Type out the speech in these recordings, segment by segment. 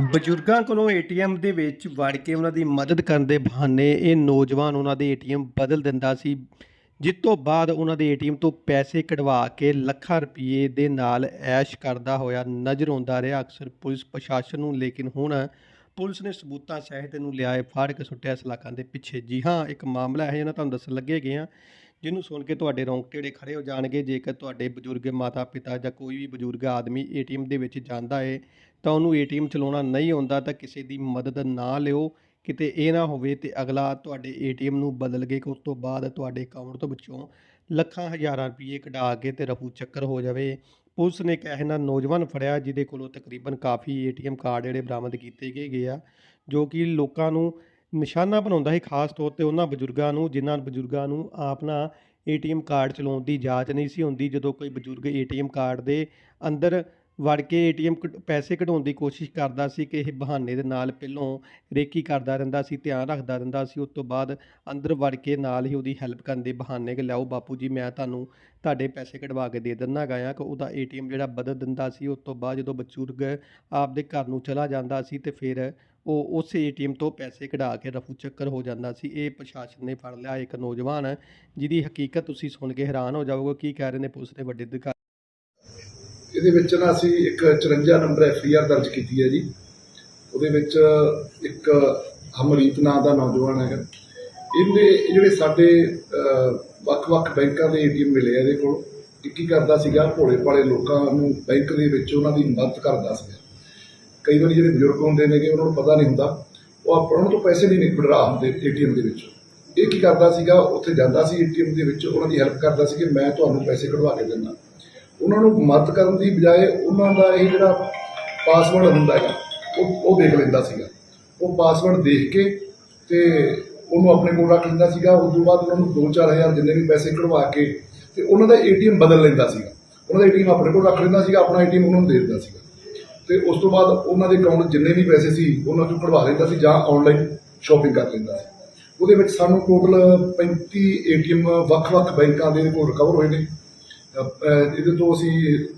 ਬਜ਼ੁਰਗਾਂ ਕੋਲੋਂ ਏਟੀਐਮ ਦੇ ਵਿੱਚ ਵੜ ਕੇ ਉਹਨਾਂ ਦੀ ਮਦਦ ਕਰਨ ਦੇ ਬਹਾਨੇ ਇਹ ਨੌਜਵਾਨ ਉਹਨਾਂ ਦੇ ਏਟੀਐਮ ਬਦਲ ਦਿੰਦਾ ਸੀ, ਜਿਸ ਤੋਂ ਬਾਅਦ ਉਹਨਾਂ ਦੇ ਏਟੀਐਮ ਤੋਂ ਪੈਸੇ ਕਢਵਾ ਕੇ ਲੱਖਾਂ ਰੁਪਏ ਦੇ ਨਾਲ ਐਸ਼ ਕਰਦਾ ਹੋਇਆ ਨਜ਼ਰ ਆਉਂਦਾ ਰਿਹਾ। ਅਕਸਰ ਪੁਲਿਸ ਪ੍ਰਸ਼ਾਸਨ ਨੂੰ, ਲੇਕਿਨ ਹੁਣ ਪੁਲਿਸ ਨੇ ਸਬੂਤਾਂ ਸਹਿਤ ਨੂੰ ਲਿਆਏ, ਫਾੜ ਕੇ ਸੁੱਟਿਆ ਸਲਾਖਾਂ ਦੇ ਪਿੱਛੇ। ਜੀ ਹਾਂ, ਇੱਕ ਮਾਮਲਾ ਹੈ ਜਿਹੜਾ ਤੁਹਾਨੂੰ ਦੱਸਣ ਲੱਗੇ ਗਏ ਆ ਜਿਹਨੂੰ ਸੁਣ ਕੇ ਤੁਹਾਡੇ ਰੌਂਗਟੇ ਜਿਹੜੇ ਖੜੇ ਹੋ ਜਾਣਗੇ? ਜੇਕਰ ਤੁਹਾਡੇ ਬਜ਼ੁਰਗ ਮਾਤਾ ਪਿਤਾ ਜਾਂ ਕੋਈ ਵੀ ਬਜ਼ੁਰਗ ਆਦਮੀ ਏਟੀਐਮ ਦੇ ਵਿੱਚ ਜਾਂਦਾ ਹੈ ਤਾਂ ਉਹਨੂੰ ਏਟੀਐਮ ਚਲਾਉਣਾ ਨਹੀਂ ਆਉਂਦਾ, ਤਾਂ ਕਿਸੇ ਦੀ ਮਦਦ ਨਾ ਲਿਓ। ਕਿਤੇ ਇਹ ਨਾ ਹੋਵੇ ਤੇ ਅਗਲਾ ਤੁਹਾਡੇ ਏਟੀਐਮ ਨੂੰ ਬਦਲ ਕੇ ਉਸ ਤੋਂ ਬਾਅਦ ਤੁਹਾਡੇ ਅਕਾਊਂਟ ਤੋਂ ਵਿੱਚੋਂ ਲੱਖਾਂ ਹਜ਼ਾਰਾਂ ਰੁਪਏ ਕਢਾ ਕੇ ਤੇ ਰਫੂ ਚੱਕਰ ਹੋ ਜਾਵੇ। ਪੁਲਿਸ ਨੇ ਕਹਿਣਾ ਨੌਜਵਾਨ ਫੜਿਆ ਜਿਹਦੇ ਕੋਲੋਂ ਤਕਰੀਬਨ ਕਾਫੀ ਏਟੀਐਮ ਕਾਰਡ ਜਿਹੜੇ ਬਰਾਮਦ ਕੀਤੇ ਗਏ ਗਏ ਆ, ਜੋ ਕਿ ਲੋਕਾਂ ਨੂੰ ਨਿਸ਼ਾਨਾ ਬਣਾਉਂਦਾ ਹੈ ਖਾਸ ਤੌਰ ਤੇ ਉਹਨਾਂ ਬਜ਼ੁਰਗਾਂ ਨੂੰ, ਜਿਨ੍ਹਾਂ ਬਜ਼ੁਰਗਾਂ ਨੂੰ ਆਪਣਾ ਏਟੀਐਮ ਕਾਰਡ ਚਲਾਉਣ ਦੀ ਜਾਂਚ ਨਹੀਂ ਸੀ ਹੁੰਦੀ, ਜਦੋਂ ਕੋਈ ਬਜ਼ੁਰਗ ਏਟੀਐਮ ਕਾਰਡ ਦੇ ਅੰਦਰ ਵੜ ਕੇ ਏਟੀਐਮ ਪੈਸੇ ਕਢਾਉਣ ਦੀ ਕੋਸ਼ਿਸ਼ ਕਰਦਾ ਸੀ ਕਿ ਇਹ ਬਹਾਨੇ ਦੇ ਨਾਲ ਪਹਿਲੋਂ ਰੇਕੀ ਕਰਦਾ ਰਹਿੰਦਾ ਸੀ, ਧਿਆਨ ਰੱਖਦਾ ਰਹਿੰਦਾ ਸੀ, ਉਸ ਤੋਂ ਬਾਅਦ ਅੰਦਰ ਵੜ ਕੇ ਨਾਲ ਹੀ ਉਹਦੀ ਹੈਲਪ ਕਰਨ ਦੇ ਬਹਾਨੇ ਕਿ ਲਿਆਓ ਬਾਪੂ ਜੀ, ਮੈਂ ਤੁਹਾਨੂੰ ਤੁਹਾਡੇ ਪੈਸੇ ਕਢਵਾ ਕੇ ਦੇ ਦਿੰਦਾ ਗਿਆ ਕਿ ਉਹਦਾ ਏਟੀਐਮ ਜਿਹੜਾ ਬਦਲ ਦਿੰਦਾ ਸੀ, ਉਸ ਤੋਂ ਬਾਅਦ ਜਦੋਂ ਬਜ਼ੁਰਗ ਆਪਦੇ ਘਰ ਨੂੰ ਚਲਾ ਜਾਂਦਾ ਸੀ ਤੇ ਫਿਰ ਉਹ ਉਸ ਏਟੀਐਮ ਤੋਂ ਪੈਸੇ ਕਢਾ ਕੇ ਰਫੂ ਚੱਕਰ ਹੋ ਜਾਂਦਾ ਸੀ। ਇਹ ਪ੍ਰਸ਼ਾਸਨ ਨੇ ਫੜ ਲਿਆ ਇੱਕ ਨੌਜਵਾਨ ਜਿਹਦੀ ਹਕੀਕਤ ਤੁਸੀਂ ਸੁਣ ਕੇ ਹੈਰਾਨ ਹੋ ਜਾਓਗੇ ਕੀ ਕਹਿ ਰਹੇ ਨੇ ਪੁਲਿਸ ਦੇ ਵੱਡੇ ਅਧਿਕਾਰੀ? ਇਹਦੇ ਵਿੱਚ ਨਾ ਅਸੀਂ ਇੱਕ 54 ਨੰਬਰ ਐਫ ਆਈ ਆਰ ਦਰਜ ਕੀਤੀ ਹੈ ਜੀ। ਉਹਦੇ ਵਿੱਚ ਇੱਕ ਹਮਰੀਤ ਨਾਂ ਦਾ ਨੌਜਵਾਨ ਹੈਗਾ। ਇਹਦੇ ਜਿਹੜੇ ਸਾਡੇ ਵੱਖ-ਵੱਖ ਬੈਂਕਾਂ ਦੇ ਏਟੀਐਮ ਮਿਲੇ ਆ ਇਹਦੇ ਕੋਲ। ਇਹ ਕੀ ਕਰਦਾ ਸੀਗਾ, ਭੋਲੇ ਭਾਲੇ ਲੋਕਾਂ ਨੂੰ ਬੈਂਕ ਦੇ ਵਿੱਚ ਉਹਨਾਂ ਦੀ ਮਦਦ ਕਰਦਾ ਸੀਗਾ। ਕਈ ਵਾਰੀ ਜਿਹੜੇ ਬਜ਼ੁਰਗ ਹੁੰਦੇ ਨੇਗੇ, ਉਹਨਾਂ ਨੂੰ ਪਤਾ ਨਹੀਂ ਹੁੰਦਾ। ਉਹ ਆਪ- ਉਹਨਾਂ ਤੋਂ ਪੈਸੇ ਨਹੀਂ ਨਿਕਲਦਾ ਹੁੰਦੇ ਏਟੀਐਮ ਦੇ ਵਿੱਚੋਂ। ਇਹ ਕੀ ਕਰਦਾ ਸੀਗਾ, ਉੱਥੇ ਜਾਂਦਾ ਸੀ ਏਟੀਐਮ ਦੇ ਵਿੱਚ, ਉਹਨਾਂ ਦੀ ਹੈਲਪ ਕਰਦਾ ਸੀ ਕਿ ਮੈਂ ਤੁਹਾਨੂੰ ਪੈਸੇ ਕਢਵਾ ਕੇ ਦਿੰਦਾ। ਉਹਨਾਂ ਨੂੰ ਮਦਦ ਕਰਨ ਦੀ ਬਜਾਏ ਉਹਨਾਂ ਦਾ ਇਹ ਜਿਹੜਾ ਪਾਸਵਰਡ ਹੁੰਦਾ ਹੈਗਾ, ਉਹ ਉਹ ਦੇਖ ਲੈਂਦਾ ਸੀਗਾ। ਉਹ ਪਾਸਵਰਡ ਦੇਖ ਕੇ ਤੇ ਉਹਨੂੰ ਆਪਣੇ ਕੋਲ ਰੱਖ ਲੈਂਦਾ ਸੀਗਾ। ਉਸ ਤੋਂ ਬਾਅਦ ਉਹਨਾਂ ਨੂੰ 2-4000 ਜਿੰਨੇ ਵੀ ਪੈਸੇ ਕਢਵਾ ਕੇ ਤੇ ਉਹਨਾਂ ਦਾ ਏਟੀਐਮ ਬਦਲ ਲੈਂਦਾ ਸੀਗਾ। ਉਹਨਾਂ ਦਾ ਏਟੀਐਮ ਆਪਣੇ ਕੋਲ ਰੱਖ ਲੈਂਦਾ ਸੀਗਾ, ਆਪਣਾ ਏਟੀਐਮ ਉਹਨਾਂ ਨੂੰ ਦੇ ਦਿੰਦਾ ਸੀਗਾ। ਤੇ ਉਸ ਤੋਂ ਬਾਅਦ ਉਹਨਾਂ ਦੇ ਅਕਾਊਂਟ ਜਿੰਨੇ ਵੀ ਪੈਸੇ ਸੀ, ਉਹਨਾਂ ਚੋਂ ਕਢਵਾ ਲੈਂਦਾ ਸੀ ਜਾਂ ਆਨਲਾਈਨ ਸ਼ਾਪਿੰਗ ਕਰ ਲੈਂਦਾ ਸੀ। ਉਹਦੇ ਵਿੱਚ ਸਾਨੂੰ ਟੋਟਲ 35 ਏਟੀਐਮ ਵੱਖ-ਵੱਖ ਬੈਂਕਾਂ ਦੇ ਕੋਲ ਰਿਕਵਰ ਹੋਏ ਨੇ। ਇਹਦੇ ਤੋਂ ਅਸੀਂ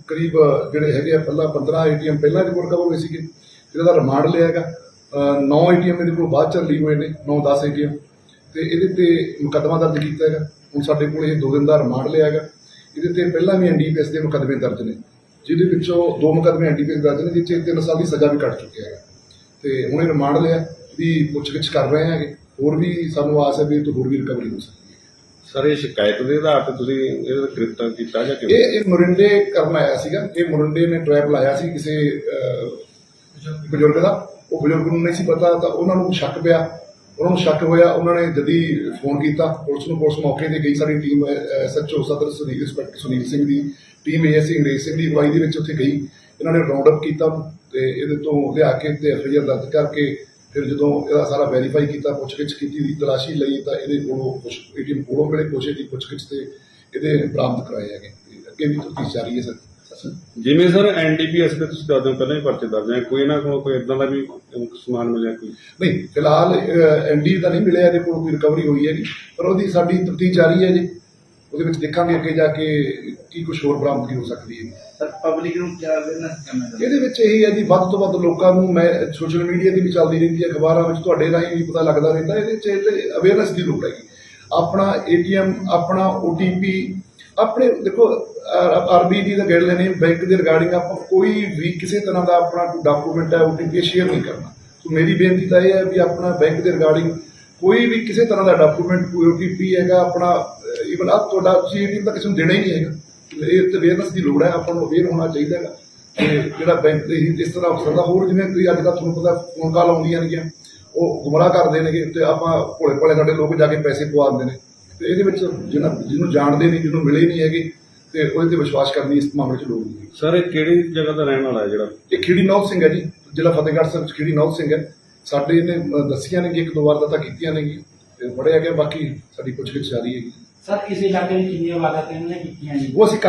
ਕਰੀਬ ਜਿਹੜੇ ਹੈਗੇ ਆ ਪਹਿਲਾਂ 15 ਏਟੀਐਮ ਪਹਿਲਾਂ ਦੇ ਕੋਲ ਕਵਰ ਹੋਏ ਸੀਗੇ। ਜਿਹਦਾ ਦਾ ਰਿਮਾਂਡ ਲਿਆ ਹੈਗਾ। 9 ਏਟੀਐਮ ਇਹਦੇ ਕੋਲ ਬਾਅਦ ਚ ਲਈ ਹੋਏ ਨੇ 9-10 ਏਟੀਐਮ। ਤੇ ਇਹਦੇ ਤੇ ਮੁਕੱਦਮਾ ਦਰਜ ਕੀਤਾ ਹੈਗਾ। ਹੁਣ ਸਾਡੇ ਕੋਲ ਇਹ 2 ਦਿਨ ਦਾ ਰਿਮਾਂਡ ਲਿਆ ਹੈਗਾ। ਇਹਦੇ ਤੇ ਪਹਿਲਾਂ ਵੀ ਐਨਡੀਪੀਐਸ ਦੇ ਮੁਕੱਦਮੇ ਦਰਜ ਨੇ। ਜਿਹਦੇ ਵਿੱਚੋਂ ਦੋ ਮੁਕੱਦਮੇ ਐਨਡੀਪੀਐਸ ਦਰਜ ਨੇ ਜਿੱਥੇ 3 ਸਾਲ ਦੀ ਸਜ਼ਾ ਵੀ ਕੱਟ ਚੁੱਕਿਆ ਹੈਗਾ। ਤੇ ਹੁਣ ਇਹ ਰਿਮਾਂਡ ਲਿਆ ਦੀ ਪੁੱਛਗਿੱਛ ਕਰ ਰਹੇ ਹੈਗੇ। ਹੋਰ ਵੀ ਸਾਨੂੰ ਆਸ ਹੈ ਵੀ ਇਹ ਤੋਂ ਹੋਰ ਵੀ ਰਿਕਵਰੀ ਹੋ ਸਕਦੀ ਸਰ ਇਹ ਸ਼ਿਕਾਇਤ ਦੇ ਆਧਾਰ ਤੇ ਤੁਸੀਂ ਇਹਦਾ ਗ੍ਰਿਫਤਾਰ ਕੀਤਾ ਜਾਂ ਕਿਵੇਂ? ਇਹ ਇਹ ਮੁਰਿੰਡੇ ਕਰਨ ਆਇਆ ਸੀਗਾ। ਇਹ ਮੁਰਿੰਡੇ ਨੇ ਟ੍ਰੈਪ ਲਾਇਆ ਸੀ ਕਿਸੇ ਅਹ, ਬਜ਼ੁਰਗ ਦਾ। ਉਹ ਬਜ਼ੁਰਗ ਨੂੰ ਨਹੀਂ ਸੀ ਪਤਾ ਤਾਂ ਉਹਨਾਂ ਨੂੰ ਸ਼ੱਕ ਪਿਆ। ਉਹਨਾਂ ਨੂੰ ਸ਼ੱਕ ਹੋਇਆ ਉਹਨਾਂ ਨੇ ਜਦੀ ਫੋਨ ਕੀਤਾ। ਪੁਲਿਸ ਨੂੰ ਪੁਲਿਸ ਮੌਕੇ ਤੇ ਗਈ। ਸਾਡੀ ਟੀਮ ਐਸਐਚਓ ਸਦਰ ਸੁਨੀਲ ਇੰਸਪੈਕਟਰ ਸੁਨੀਲ ਸਿੰਘ ਦੀ ਟੀਮ ਏਐਸਸੀ ਅੰਗਰੇਜ਼ ਸਿੰਘ ਦੀ ਅਗਵਾਈ ਦੇ ਵਿੱਚ ਉੱਥੇ ਗਈ। ਇਹਨਾਂ ਨੇ ਰਾਉਂਡ ਅਪ ਕੀਤਾ ਤੇ ਇਹਦੇ ਤੋਂ ਲਿਆ ਕੇ ਤੇ ਐਫਆਈਆਰ ਦਰਜ ਕਰਕੇ ਫਿਰ ਜਦੋਂ ਇਹਦਾ ਸਾਰਾ ਵੈਰੀਫਾਈ ਕੀਤਾ ਪੁੱਛਗਿੱਛ ਕੀਤੀ ਦੀ ਤਲਾਸ਼ੀ ਲਈ ਤਾਂ ਇਹਦੇ ਕੋਲੋਂ ਕੁਝ ਏਟੀਐਮ ਕੋਲੋਂ ਮਿਲੇ ਕੁਛ ਦੀ ਪੁੱਛਗਿੱਛ ਤੇ ਇਹਦੇ ਬਰਾਮਦ ਕਰਾਏ ਹੈਗੇ। ਅੱਗੇ ਵੀ ਤਫਤੀਸ਼ ਜਾਰੀ ਹੈ ਸਰ। ਜਿਵੇਂ ਸਰ ਐਨਡੀਪੀਐਸ ਦੇ ਤੁਸੀਂ ਦੱਸਦੇ ਹੋ ਪਹਿਲਾਂ ਹੀ ਪਰਚੇ ਦਰਜ ਹੈ। ਕੋਈ ਨਾ ਕੋਈ ਇਦਾਂ ਦਾ ਵੀ ਸਮਾਨ ਮਿਲਿਆ ਕੋਈ? ਨਹੀਂ ਫਿਲਹਾਲ ਐਨਡੀ ਦਾ ਨਹੀਂ ਮਿਲਿਆ ਇਹਦੇ ਕੋਲ ਕੋਈ ਰਿਕਵਰੀ ਹੋਈ ਹੈਗੀ ਪਰ ਉਹਦੀ ਸਾਡੀ ਤਫਤੀਸ਼ ਜਾਰੀ ਹੈ ਜੀ। ਉਹਦੇ ਵਿੱਚ ਦੇਖਾਂਗੇ ਅੱਗੇ ਜਾ ਕੇ ਕੀ ਕੁਝ ਹੋਰ ਬਰਾਮਦਗੀ ਹੋ ਸਕਦੀ ਹੈ। ਸਰ ਪਬਲਿਕ ਨੂੰ ਕੀ ਕਰਨਾ ਚਾਹੀਦਾ ਇਹਦੇ ਵਿੱਚ ਇਹੀ ਹੈ ਜੀ ਵੱਧ ਤੋਂ ਵੱਧ ਲੋਕਾਂ ਨੂੰ ਮੈਂ ਸੋਸ਼ਲ ਮੀਡੀਆ ਤੇ ਵੀ ਚੱਲਦੀ ਰਹਿੰਦੀ ਹੈ ਅਖਬਾਰਾਂ ਵਿੱਚ ਤੁਹਾਡੇ ਰਾਹੀਂ ਵੀ ਪਤਾ ਲੱਗਦਾ ਰਹਿੰਦਾ ਇਹਦੇ ਚ ਅਵੇਅਰਨੈਸ ਦੀ ਲੋੜ ਹੈਗੀ ਆਪਣਾ ਏਟੀਐਮ ਆਪਣਾ ਓਟੀਪੀ ਆਪਣੇ ਦੇਖੋ ਆਰਬੀਡੀ ਦਾ ਗਾਈਡਲਾਈਨ ਹੈ ਬੈਂਕ ਦੇ ਰਿਗਾਰਡਿੰਗ ਆਪਾਂ ਕੋਈ ਵੀ ਕਿਸੇ ਤਰ੍ਹਾਂ ਦਾ ਆਪਣਾ ਕੋਈ ਡਾਕੂਮੈਂਟ ਹੈ ਓਟੀਪੀ ਸ਼ੇਅਰ ਨਹੀਂ ਕਰਨਾ। ਸੋ ਮੇਰੀ ਬੇਨਤੀ ਤਾਂ ਇਹ ਹੈ ਵੀ ਆਪਣਾ ਬੈਂਕ ਦੇ ਰਿਗਾਰਡਿੰਗ ਕੋਈ ਵੀ ਕਿਸੇ ਤਰ੍ਹਾਂ ਦਾ ਡਾਕੂਮੈਂਟ ਕੋਈ ਓਟੀਪੀ ਹੈਗਾ ਆਪਣਾ ਇਵਨ ਆ ਤੁਹਾਡਾ ਤੁਸੀਂ ਏਟੀਐਮ ਤਾਂ ਕਿਸੇ ਨੂੰ ਦੇਣਾ ਹੀ ਨਹੀਂ ਹੈਗਾ। ਇਹ ਤੇ ਅਵੇਅਰਨੈਸ ਦੀ ਲੋੜ ਹੈ ਆਪਾਂ ਨੂੰ ਅਵੇਅਰ ਹੋਣਾ ਚਾਹੀਦਾ ਹੈਗਾ। ਤੇ ਜਿਹੜਾ ਬੈਂਕ ਦੇ ਹੀ ਇਸ ਤਰ੍ਹਾਂ ਹੋ ਸਕਦਾ ਹੋਰ ਜਿਵੇਂ ਕੋਈ ਅੱਜ ਕੱਲ੍ਹ ਤੁਹਾਨੂੰ ਪਤਾ ਫੋਨ ਕਾਲ ਆਉਂਦੀਆਂ ਨੇਗੀਆਂ ਉਹ ਗੁੰਮਰਾਹ ਕਰਦੇ ਨੇਗੇ ਤੇ ਆਪਾਂ ਭੋਲੇ ਭਾਲੇ ਸਾਡੇ ਲੋਕ ਜਾ ਕੇ ਪੈਸੇ ਪਵਾ ਦਿੰਦੇ ਨੇ। ਤੇ ਇਹਦੇ ਵਿੱਚ ਜਿਹਨਾਂ ਜਿਹਨੂੰ ਜਾਣਦੇ ਨਹੀਂ ਜਿਹਨੂੰ ਮਿਲੇ ਨਹੀਂ ਹੈਗੇ ਤੇ ਉਹਦੇ ਤੇ ਵਿਸ਼ਵਾਸ ਕਰਨ ਦੀ ਇਸ ਮਾਮਲੇ 'ਚ ਲੋੜ ਨਹੀਂ। ਸਰ ਇਹ ਕਿਹੜੀ ਜਗ੍ਹਾ ਦਾ ਰਹਿਣ ਵਾਲਾ ਹੈ ਜਿਹੜਾ? ਇਹ ਖੇੜੀ ਨੌਤ ਸਿੰਘ ਹੈ ਜੀ ਜ਼ਿਲ੍ਹਾ ਫਤਿਹਗੜ੍ਹ ਸਾਹਿਬ 'ਚ ਖੇੜੀ ਨੌਤ ਸਿੰਘ ਹੈ। ਸਾਡੇ ਇਹਨੇ ਦੱਸੀਆਂ ਨੇ ਕਿ ਇੱਕ ਦੋ ਵਾਰ ਤਾਂ ਕੀਤੀਆਂ ਨੇ ਤੇ ਫੜਿਆ ਗਿਆ ਬਾਕੀ ਸਾਡੀ ਪੁੱਛਗਿੱਛ ਜਾਰੀ ਹੈਗੀ। ਸਰ ਇਸ ਇਲਾਕੇ ਵਿੱਚ ਕਿੰਨੀਆਂ ਵਾਰਦਾਤਾਂ ਇਹਨਾਂ ਨੇ ਕੀਤੀਆਂ ਜੀ ਉਹ ਅਸੀਂ ਕਰ